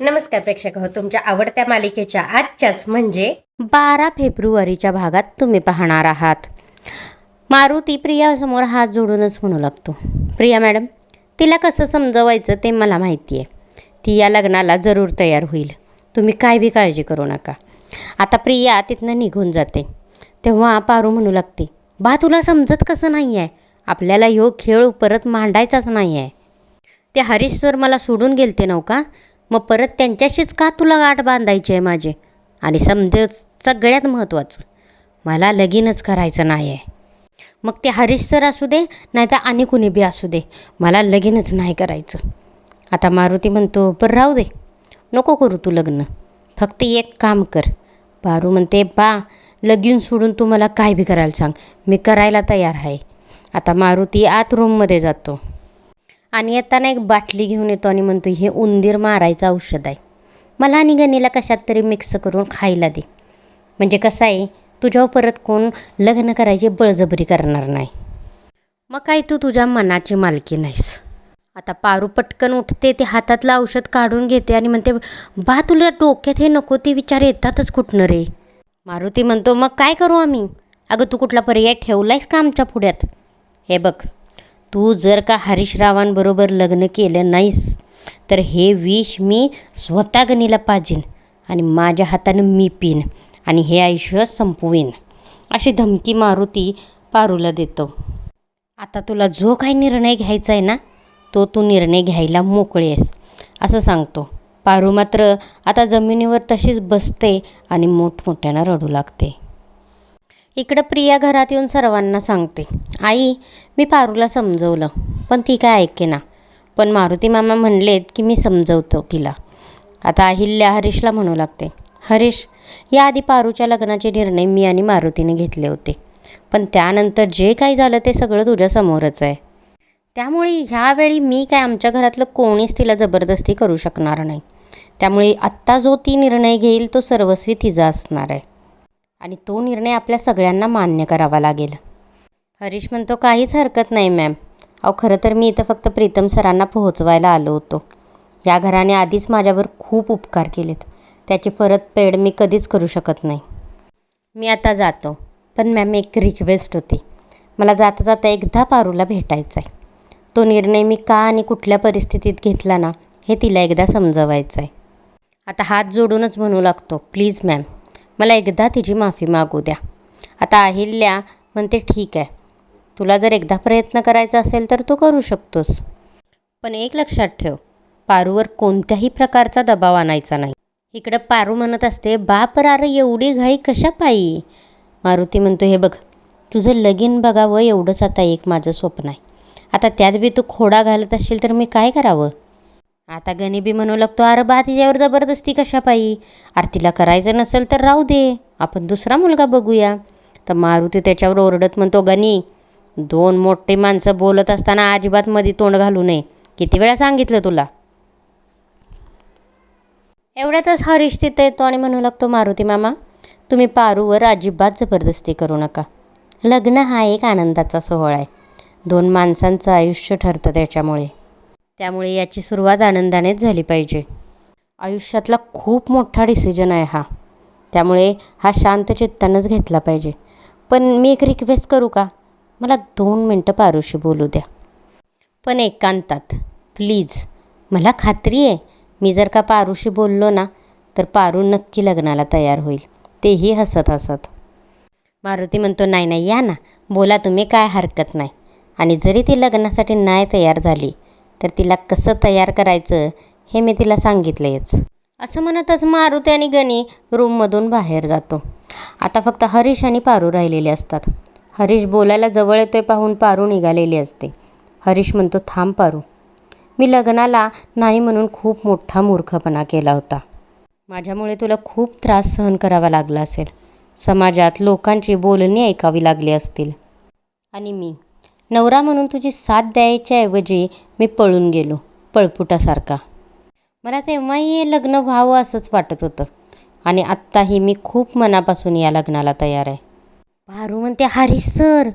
नमस्कार प्रेक्षक हो तुमच्या आवडत्या मालिकेच्या आजच्याच म्हणजे बारा फेब्रुवारीच्या भागात तुम्ही पाहणार आहात. मारुती प्रियासमोर हात जोडूनच म्हणू लागतो. प्रिया मॅडम तिला कसं समजवायचं ते मला माहिती आहे ती या लग्नाला जरूर तयार होईल. तुम्ही काय बी काळजी करू नका. आता प्रिया तिथनं निघून जाते. तेव्हा पारू म्हणू लागते बा तुला समजत कसं नाही आहे आपल्याला ह्यो खेळ परत मांडायचाच नाही आहे ते हरीश सर मला सोडून गेलते नव का? मग परत त्यांच्याशीच का तुला गाठ बांधायची आहे माझी? आणि समज सगळ्यात महत्त्वाचं मला लगीनच करायचं नाही आहे मग ते हरीश सर असू दे नाही तर आणि कुणी बी असू दे मला लगीनच नाही करायचं. आता मारुती म्हणतो पण राहू दे नको करू तू लग्न. फक्त एक काम कर. बारू म्हणते बा लगीन सोडून तू मला काय बी करायला सांग. मी करायला तयार आहे. आता मारुती आत रूममध्ये जातो. आणि येताना एक बाटली घेऊन येतो आणि म्हणतो हे उंदीर मारायचं औषध आहे. मला आणि गणीला कशात तरी मिक्स करून खायला दे. म्हणजे कसं आहे तुझ्यावर परत कोण लग्न करायची बळजबरी करणार नाही. मग काय तू तुझ्या मनाची मालकी नाहीस. आता पारू पटकन उठते ते हातातलं औषध काढून घेते आणि म्हणते बा तुला डोक्यात हे नको ते विचार येतातच कुठनं रे. मारुती म्हणतो मग काय करू आम्ही? अगं तू कुठला पर्याय ठेवलायस का आमच्या पुढ्यात? हे बघ तू जर का हरीशरावांबरोबर लग्न केलं नाहीस तर हे विष मी स्वतः गणीला पाजीन आणि माझ्या हातानं मी पिन आणि हे आयुष्य संपवीन. अशी धमकी मारुती पारूला देतो. आता तुला जो काही निर्णय घ्यायचा आहे ना तो तू निर्णय घ्यायला मोकळी आहेस असं सांगतो. पारू मात्र आता जमिनीवर तशीच बसते आणि मोठमोठ्यानं रडू लागते. इकडं प्रिया घरात येऊन सर्वांना सांगते. आई मी पारूला समजवलं पण ती काय ऐके ना. पण मारुती मामा म्हणलेत की मी समजवतो तिला. आता अहिल्या हरीशला म्हणू लागते. हरीश याआधी पारूच्या लग्नाचे निर्णय मी आणि मारुतीने घेतले होते. पण त्यानंतर जे काही झालं ते सगळं तुझ्यासमोरच आहे. त्यामुळे ह्यावेळी मी काय आमच्या घरातलं कोणीच तिला जबरदस्ती करू शकणार नाही. त्यामुळे आत्ता जो ती निर्णय घेईल तो सर्वस्वी तिचा असणार आहे. आणि तो निर्णय आपल्या सगळ्यांना मान्य करावा लागेल. हरीश म्हणतो काहीच हरकत नाही मॅम. अहो खरं तर मी इथं फक्त प्रीतम सरांना पोहोचवायला आलो होतो. या घराने आधीच माझ्यावर खूप उपकार केलेत. त्याची परतफेड मी कधीच करू शकत नाही. मी आता जातो. पण मॅम एक रिक्वेस्ट होती. मला जाता जाता एकदा पारूला भेटायचं आहे तो निर्णय मी का आणि कुठल्या परिस्थितीत घेतला ना हे तिला एकदा समजवायचं आहे आता हात जोडूनच म्हणू लागतो. Please ma'am. मला एकदा तिची माफी मागू द्या. आता अहिल्या म्हणते ठीक आहे. तुला जर एकदा प्रयत्न करायचा असेल तर तू करू शकतोस. पण एक लक्षात ठेव पारूवर कोणत्याही प्रकारचा दबाव आणायचा नाही. इकडं पारू म्हणत असते बाप अरे एवढी घाई कशा पायी? मारुती म्हणतो हे बघ तुझं लगीन बघावं एवढंच आता एक माझं स्वप्न आहे. आता त्यात बी तू खोडा घालत असशील तर मी काय करावं? आता गणी बी म्हणू लागतो अरे बा तिच्यावर जबरदस्ती कशा पायी? अरे तिला करायचं नसेल तर राहू दे. आपण दुसरा मुलगा बघूया. तर मारुती त्याच्यावर ओरडत म्हणतो गणी दोन मोठे माणसं बोलत असताना अजिबात मध्ये तोंड घालू नये. किती वेळा सांगितलं तुला? एवढ्यातच हरीश तिथं येतो आणि म्हणू लागतो मारुती मामा तुम्ही पारूवर अजिबात जबरदस्ती करू नका. लग्न हा एक आनंदाचा सोहळा आहे. दोन माणसांचं आयुष्य ठरतं त्याच्यामुळे. त्यामुळे याची सुरुवात आनंदानेच झाली पाहिजे. आयुष्यातला खूप मोठा डिसिजन आहे हा. त्यामुळे हा शांत चित्तानंच घेतला पाहिजे. पण मी एक रिक्वेस्ट करू का? मला दोन मिनटं पारूशी बोलू द्या. पण एकांतात प्लीज मला खात्री आहे मी जर का पारूशी बोललो ना तर पारू नक्की लग्नाला तयार होईल. तेही हसत हसत. मारुती म्हणतो नाही नाही या ना. बोला तुम्ही काय हरकत नाही. आणि जरी ती लग्नासाठी नाही तयार झाली तर तिला कसं तयार करायचं हे मी तिला सांगितलंयच. असं म्हणतच मारुती आणि गणी रूममधून बाहेर जातो. आता फक्त हरीश आणि पारू राहिलेले असतात. हरीश बोलायला जवळ येतोय पाहून पारू निघालेली असते. हरीश म्हणतो थांब पारू. मी लग्नाला नाही म्हणून खूप मोठा मूर्खपणा केला होता. माझ्यामुळे तुला खूप त्रास सहन करावा लागला असेल. समाजात लोकांची बोलणी ऐकावी लागली असतील. आणि मी नवरा म्हणून तुझी साथ द्यायच्याऐवजी मी पळून गेलो पळपुटासारखा. मला तेव्हाही हे लग्न व्हावं असंच वाटत होतं. आणि आत्ताही मी खूप मनापासून या लग्नाला तयार आहे. भारू म्हणते हरी सर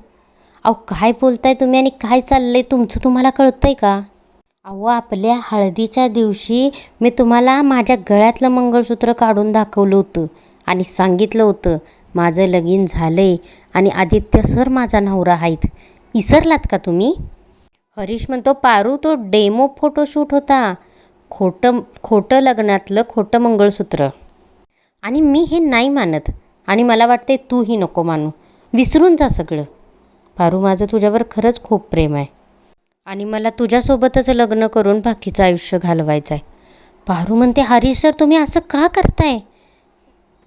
अहो काय बोलताय तुम्ही आणि काय चाललंय? तुमचं तुम्हाला कळतंय का? अहो आपल्या हळदीच्या दिवशी मी तुम्हाला माझ्या गळ्यातलं मंगळसूत्र काढून दाखवलं होतं आणि सांगितलं होतं माझं लगीन झालं आहे आणि आदित्य सर माझा नवरा आहेत. विसरलात का तुम्ही? हरीश म्हणतो पारू तो डेमो फोटोशूट होता. खोटं खोटं लग्नातलं खोटं मंगळसूत्र. आणि मी हे नाही मानत. आणि मला वाटते तूही नको मानू. विसरून जा सगळं. पारू माझं तुझ्यावर खरंच खूप प्रेम आहे. आणि मला तुझ्यासोबतच लग्न करून बाकीचं आयुष्य घालवायचं आहे पारू म्हणते हरीश सर तुम्ही असं का करताय?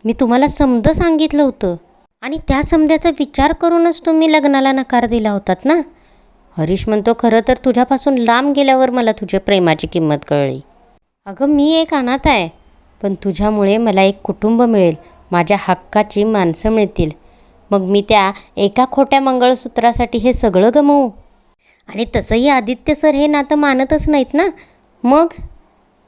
मी तुम्हाला समज सांगितलं होतं. आणि त्या समध्याचा विचार करूनच तुम्ही लग्नाला नकार दिला होतात ना? हरीश म्हणतो खरं तर तुझ्यापासून लांब गेल्यावर मला तुझ्या प्रेमाची किंमत कळली. अगं मी एक अनाथ आहे पण तुझ्यामुळे मला एक कुटुंब मिळेल माझ्या हक्काची माणसं मिळतील. मग मी त्या एका खोट्या मंगळसूत्रासाठी हे सगळं गमवू? आणि तसंही आदित्य सर हे नातं मानतच नाहीत ना? मग?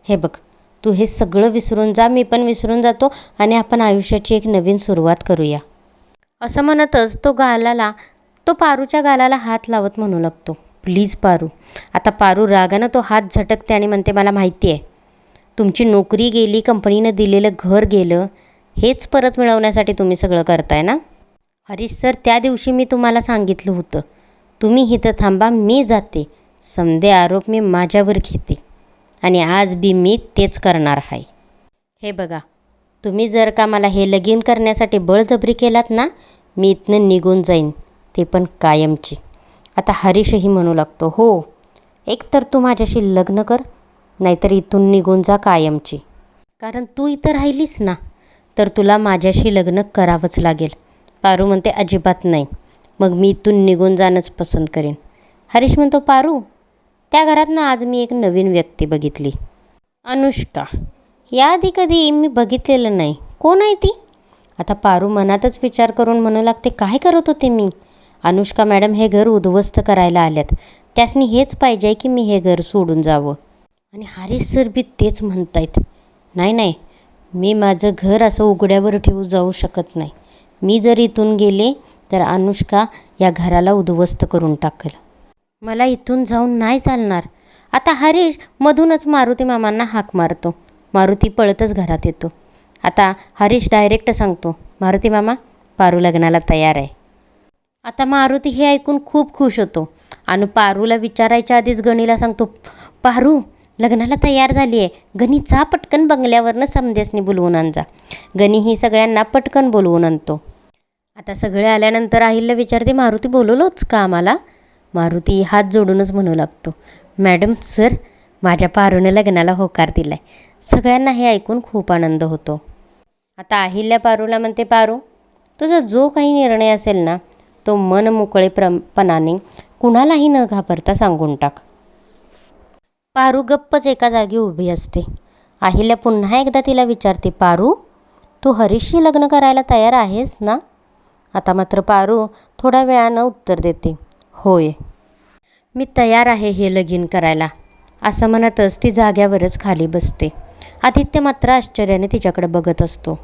हे बघ तू हे सगळं विसरून जा मी पण विसरून जातो आणि आपण आयुष्याची एक नवीन सुरुवात करूया. असं म्हणतच तो गालाला तो पारूच्या गालाला हात लावत म्हणू लागतो. प्लीज पारू आता पारू रागानं तो हात झटकते आणि म्हणते मला माहिती आहे तुमची नोकरी गेली कंपनीनं दिलेलं घर गेलं हेच परत मिळवण्यासाठी तुम्ही सगळं करताय ना? हरीश सर त्या दिवशी मी तुम्हाला सांगितलं होतं. तुम्ही इथं थांबा मी जाते. समदे आरोप मी माझ्यावर घेते. आणि आज बी मी तेच करणार आहे. हे बघा तुम्ही जर का मला हे लगीन करण्यासाठी बळजबरी केलात ना मी इथनं निघून जाईन. ते पण कायमची. आता हरीशही म्हणू लागतो हो एक तर तू माझ्याशी लग्न कर नाहीतर इथून निघून जा कायमची. कारण तू इथं राहिलीस ना तर तुला माझ्याशी लग्न करावंच लागेल. पारू म्हणते अजिबात नाही. मग मी इथून निघून जाणंच पसंत करेन. हरीश म्हणतो पारू त्या घरात ना आज मी एक नवीन व्यक्ती बघितली. अनुष्का याआधी कधी मी बघितलेलं नाही. कोण आहे ती? आता पारू मनातच विचार करून म्हणू लागते काय करत होते मी? अनुष्का मॅडम हे घर उद्ध्वस्त करायला आल्यात. त्यासनी हेच पाहिजे की मी हे घर सोडून जावं. आणि हरीश सर बी तेच म्हणतायत नाही नाही मी माझं घर असं उघड्यावर ठेवू जाऊ शकत नाही. मी जर इथून गेले तर अनुष्का या घराला उद्ध्वस्त करून टाकेल. मला इथून जाऊन नाही चालणार. आता हरीश मधूनच मारुती मामांना हाक मारतो. मारुती पळतच घरात येतो. आता हरीश डायरेक्ट सांगतो मारुती मामा पारू लग्नाला तयार आहे. आता मारुती हे ऐकून खूप खुश होतो आणि पारूला विचारायच्या आधीच गणीला सांगतो पारू लग्नाला तयार झाली आहे गणी जा पटकन बंगल्यावरनं समदेसनी बोलवून आणजा. गणी ही सगळ्यांना पटकन बोलवून आणतो. आता सगळे आल्यानंतर अहिल्या विचारते मारुती बोलवलोच का आम्हाला? मारुती हात जोडूनच म्हणू लागतो मॅडम सर माझ्या पारूने लग्नाला होकार दिला आहे सगळ्यांना हे ऐकून खूप आनंद होतो. आता अहिल्या पारूला म्हणते पारू तुझा जो काही निर्णय असेल ना तो मन मोकळे प्रपणाने कुणालाही न घाबरता सांगून टाक. पारू गप्पच एका जागी उभी असते. अहिल्या पुन्हा एकदा तिला विचारते पारू तू हरीशशी लग्न करायला तयार आहेस ना? आता मात्र पारू थोड्या वेळानं उत्तर देते होय. मी तयार आहे हे लगीन करायला असं म्हणतच ती जाग्यावरच खाली बसते. आदित्य मात्र आश्चर्याने तिच्याकडे बघत असतो.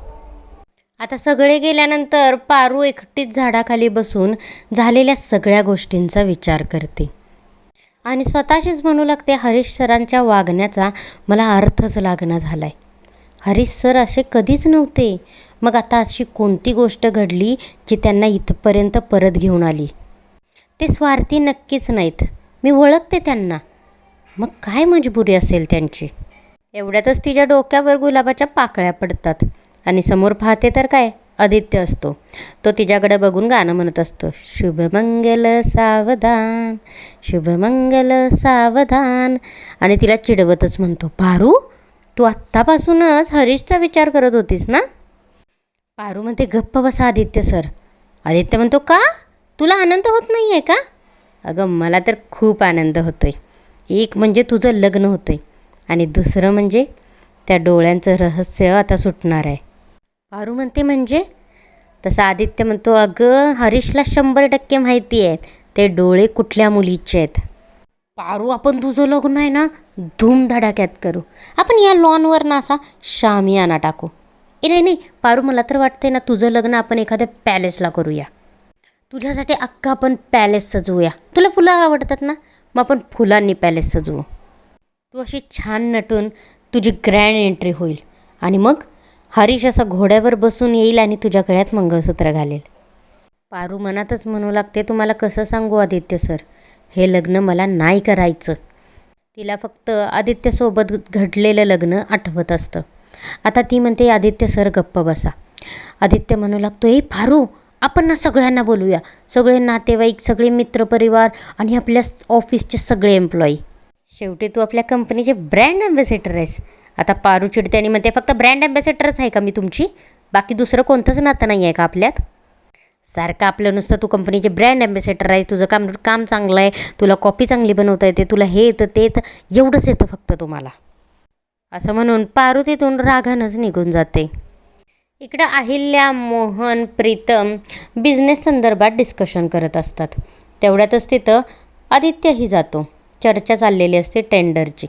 आता सगळे गेल्यानंतर पारू एकटीच झाडाखाली बसून झालेल्या सगळ्या गोष्टींचा विचार करते. आणि स्वतःशीच म्हणू लागते हरीश सरांच्या वागण्याचा मला अर्थच लागणं झाला आहे हरीश सर असे कधीच नव्हते. मग आता अशी कोणती गोष्ट घडली जी त्यांना इथपर्यंत परत घेऊन आली? ते स्वार्थी नक्कीच नाहीत. मी ओळखते त्यांना. मग काय मजबुरी असेल त्यांची? एवढ्यातच तिच्या डोक्यावर गुलाबाच्या पाकळ्या पडतात. आणि समोर पाहते तर काय? आदित्य असतो. तो तिच्याकडे बघून गाणं म्हणत असतो. शुभमंगल सावधान शुभमंगल सावधान. आणि तिला चिडवतच म्हणतो पारू तू आत्तापासूनच हरीशचा विचार करत होतीस ना? पारू म्हणते गप्प बसा आदित्य सर. आदित्य म्हणतो का? तुला आनंद होत नाही आहे का? अगं मला तर खूप आनंद होतो आहे एक म्हणजे तुझं लग्न होतं आहे आणि दुसरं म्हणजे त्या डोळ्यांचं रहस्य आता सुटणार आहे. पारू म्हणते म्हणजे? तसं आदित्य म्हणतो अगं हरीशला शंभर टक्के माहिती आहेत. ते डोळे कुठल्या मुलीचे आहेत? पारू आपण तुझं लग्न आहे ना धूमधडाक्यात करू. आपण या लॉनवर ना असा शामियाना टाकू. ए नाही नाही पारू मला तर वाटते ना तुझं लग्न आपण एखाद्या पॅलेसला करूया. तुझ्यासाठी अख्खा आपण पॅलेस सजवूया. तुला फुलं आवडतात ना? मग आपण फुलांनी पॅलेस सजवू. तू अशी छान नटून तुझी ग्रँड एंट्री होईल. आणि मग हरीश असा घोड्यावर बसून येईल आणि तुझ्या गळ्यात मंगळसूत्र घालेल. पारू मनातच म्हणू लागते तुम्हाला कसं सांगू आदित्य सर? हे लग्न मला नाही करायचं. तिला फक्त आदित्यसोबत घडलेलं लग्न आठवत असतं. आता ती म्हणते आदित्य सर गप्प बसा. आदित्य म्हणू लागतो ए पारू आपण ना सगळ्यांना बोलूया. सगळे नातेवाईक सगळे मित्रपरिवार आणि आपल्या ऑफिसचे सगळे एम्प्लॉई शेवटी तू आपल्या कंपनीचे ब्रँड ॲम्बॅसेडर आहेस. आता पारू चिडते आणि म्हणते फक्त ब्रँड ॲम्बॅसेडरच आहे का मी तुमची? बाकी दुसरं कोणतंच नातं नाही आहे का आपल्यात? सारखं आपलं नुसतं तू कंपनीचे ब्रँड ॲम्बॅसेडर आहे तुझं काम काम चांगलं आहे. तुला कॉपी चांगली बनवता येते. तुला हे येतं ते येतं. एवढंच येतं फक्त तुम्हाला. असं म्हणून पारू तिथून रागानंच निघून जाते. इकडं अहिल्या मोहन प्रीतम बिझनेस संदर्भात डिस्कशन करत असतात. तेवढ्यातच तिथं आदित्यही जातो. चर्चा चाललेली असते टेंडरची.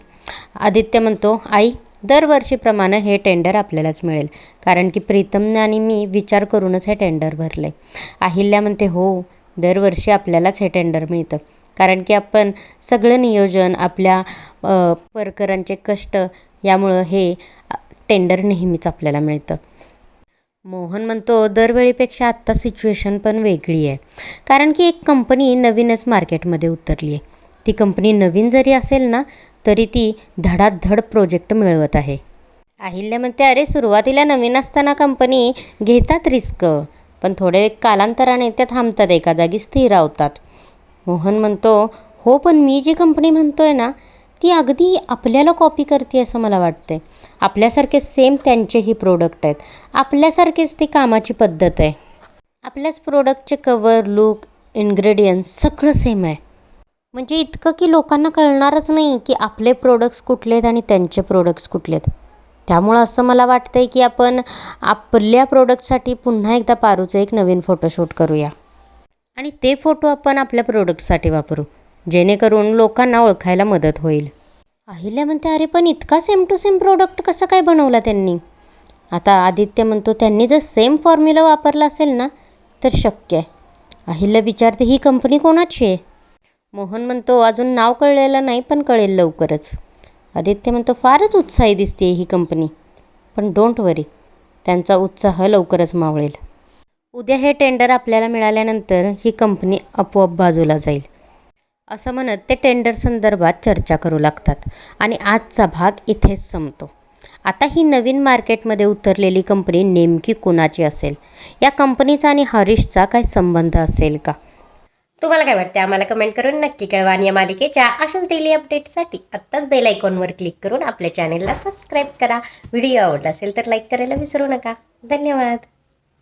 आदित्य म्हणतो आई दरवर्षीप्रमाणे हे टेंडर आपल्यालाच मिळेल. कारण की प्रीतमने आणि मी विचार करूनच हे टेंडर भरलं आहे अहिल्या म्हणते हो दरवर्षी आपल्यालाच हे टेंडर मिळतं. कारण की आपण सगळं नियोजन आपल्या परकरांचे कष्ट यामुळं हे टेंडर नेहमीच आपल्याला मिळतं. मोहन म्हणतो दरवेळीपेक्षा आत्ता सिच्युएशन पण वेगळी आहे. कारण की एक कंपनी नवीनच मार्केटमध्ये उतरली आहे ती कंपनी नवीन जरी असेल ना तरी ती धडाधड प्रोजेक्ट मिळवत आहे. अहिल्या म्हणते अरे सुरुवातीला नवीन असताना कंपनी घेतात रिस्क पण थोडे कालांतराने त्या थांबतात एका जागी स्थिरावतात मोहन म्हणतो हो पण मी जी कंपनी म्हणतो आहे ना ती अगदी आपल्याला कॉपी करते असं मला वाटते आपल्यासारखे सेम त्यांचेही प्रोडक्ट आहेत. आपल्यासारखेच ती कामाची पद्धत आहे. आपल्याच प्रोडक्टचे कवर लुक इन्ग्रेडियंट्स सगळं सेम आहे. म्हणजे इतकं की लोकांना कळणारच नाही की आपले प्रोडक्ट्स कुठले आहेत आणि त्यांचे प्रोडक्ट्स कुठले आहेत त्यामुळं असं मला वाटतं आहे की आपण आपल्या प्रोडक्टसाठी पुन्हा एकदा पारूचं एक नवीन फोटोशूट करूया. आणि ते फोटो आपण आपल्या प्रोडक्टसाठी वापरू जेणेकरून लोकांना ओळखायला मदत होईल. अहिल्या म्हणते अरे पण इतका सेम टू सेम प्रोडक्ट कसं काय बनवला त्यांनी? आता आदित्य म्हणतो त्यांनी जर सेम फॉर्म्युला वापरला असेल ना तर शक्य आहे. अहिल्या विचारते ही कंपनी कोणाची आहे? मोहन म्हणतो अजून नाव कळलेलं नाही पण कळेल लवकरच. आदित्य म्हणतो फारच उत्साही दिसते ही कंपनी पण डोंट वरी त्यांचा उत्साह लवकरच मावळेल. उद्या हे टेंडर आपल्याला मिळाल्यानंतर ही कंपनी आपोआप बाजूला जाईल. असं म्हणत ते टेंडर संदर्भात चर्चा करू लागतात आणि आजचा भाग इथेच संपतो. आता ही नवीन मार्केटमध्ये उतरलेली कंपनी नेमकी कोणाची असेल? या कंपनीचा आणि हरीशचा काय संबंध असेल का? तुम्हाला काय वाटते आम्हाला कमेंट करून नक्की कळवा आणि या मालिकेच्या अशाच डेली अपडेटसाठी आत्ताच बेल आयकॉनवर क्लिक करून आपल्या चॅनेलला सबस्क्राईब करा. व्हिडिओ आवडला असेल तर लाईक करायला विसरू नका. धन्यवाद.